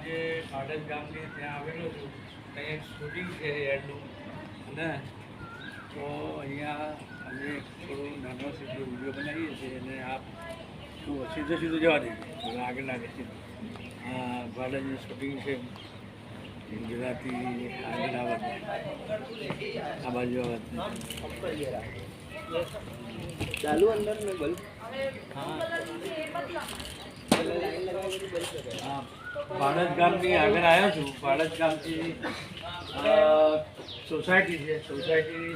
આજે પાડજ ગામની ત્યાં આવેલો છું. ત્યાં એક શૂટિંગ છે એડનું અને તો અહીંયા અમે થોડું નાનો સીધો વીડિયો બનાવીએ છીએ અને આપ શું સીધો સીધો જવા દઈએ. આગળ લાગે આ પાડજનું શૂટિંગ છે. ગુજરાતી આગળ આવત આ બાજુ આવત ચાલુ અંદર મેં બલ્બ હા. પાડજ ગામની આગળ આવ્યો છું. ભાડત ગામથી સોસાયટી છે. સોસાયટી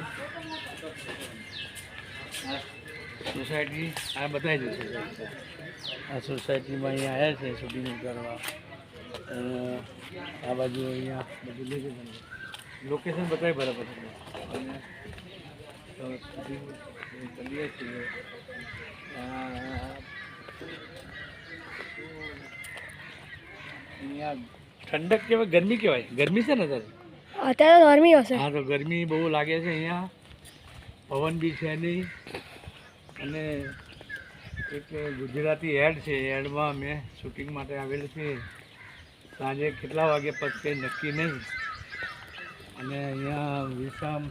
સોસાયટી આ બતાવી દઉં છે. આ સોસાયટીમાં અહીંયા આવ્યા છે શૂટિંગ કરવા આ બાજુ અહીંયા બધું લોકેશન લોકેશન બતાવી બરાબર કરીએ છીએ આ અહીંયા ઠંડક કહેવાય ગરમી કહેવાય ગરમી છે ને અત્યારે? અત્યારે ગરમી હશે. હા તો ગરમી બહુ લાગે છે અહીંયા. પવન બી છે નહીં. અને એક ગુજરાતી એડ છે એડમાં અમે શૂટિંગ માટે આવેલ છે. સાંજે કેટલા વાગે કંઈ નક્કી નહીં. અને અહીંયા વિશામ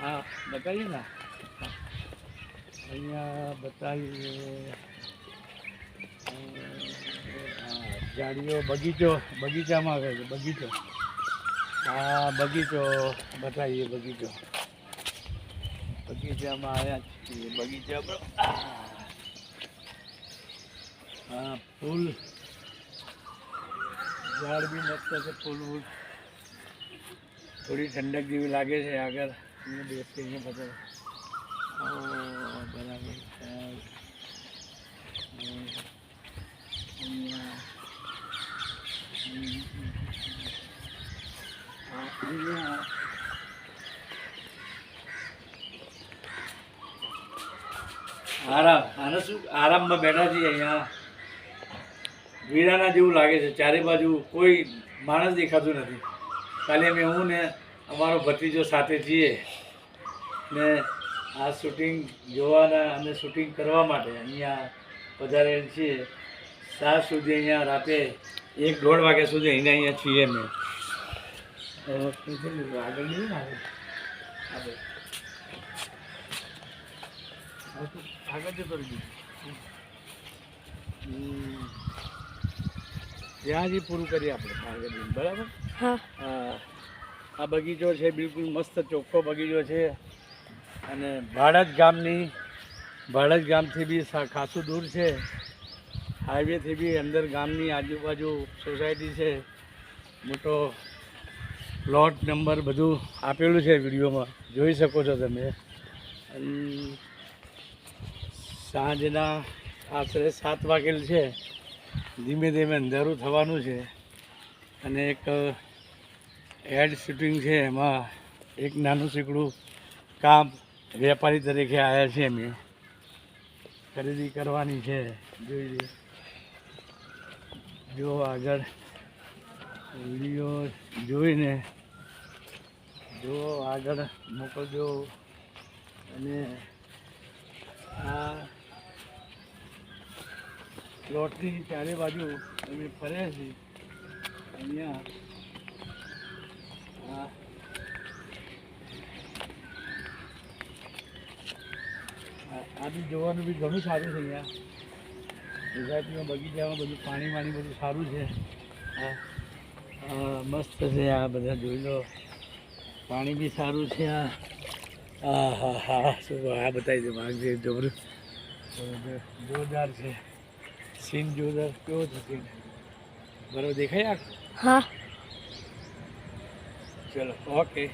હા બતાવીએ ને. અહીંયા બતાવીએ. અ, આ ઝાડીઓ બગીચો બગીચામાં આવે છે બગીચો. આ બગીચો બતાવીએ બગીચો. બગીચામાં આવ્યા છીએ બગીચા પર. હા ફૂલ ઝાડ બી મસ્ત છે ફૂલ ફૂલ. થોડી ઠંડક જેવી લાગે છે આગળ. અહીંયા બેસી અહીંયા બધા ઓ, બરાબર છે. હમ. અહીંયા હમ, હમ. આ અહીંયા આરામ, આને શું? આરામમાં બેઠા છીએ અહીંયા. વીરાના જેવું લાગે છે. ચારે બાજુ કોઈ માણસ દેખાતું નથી. ખાલી અમે હું ને અમારો ભત્રીજો સાથે છીએ. ને આ શૂટિંગ જોવાના અને શૂટિંગ કરવા માટે અહીંયા વધારે છીએ. સાત સુધી અહીંયા રાતે એક દોઢ વાગ્યા સુધી અહીંયા અહીંયા છીએ અમે? આગળ જતો રહેજો ત્યાં જ પૂરું કરીએ આપણે આગળ બરાબર? આ બગીચો છે બિલકુલ મસ્ત ચોખ્ખો બગીચો છે. અને ભાડજ ગામની ભાડજ ગામથી બી સા- ખાસું દૂર છે. હાઈવેથી બી અંદર ગામની આજુબાજુ સોસાયટી છે. મોટો પ્લોટ નંબર બધું આપેલું છે વિડીયોમાં. જોઈ શકો છો તમે. સાંજના આશરે સાત વાગેલ છે. ધીમે ધીમે અંધારું થવાનું છે. અને એક એડ શૂટિંગ છે એમાં. એક નાનું સીકડું કામ વેપારી તરીકે આવ્યા છે અમે. ખરીદી કરવાની છે. જોઈ જો આગળ વીડિયો જોઈને જો આગળ મોકલજો. અને આ પ્લોટની ચારે બાજુ અમે ફર્યા છીએ. અહીંયા આ આ- બી જોવાનું બી ઘણું સારું છે અહીંયા. ગુજરાતીમાં બગીચામાં બધું પાણી વાણી બધું સારું છે. હા, મસ્ત છે આ બધા જોઈ લો. પાણી બી સારું છે આ. હા હા હા શું આ બતાવી દે માગજે જબરું. જોરદાર છે. સીન જોરદાર કેવો છે સીન? બરાબર દેખાય આ હા. ચલો ઓકે.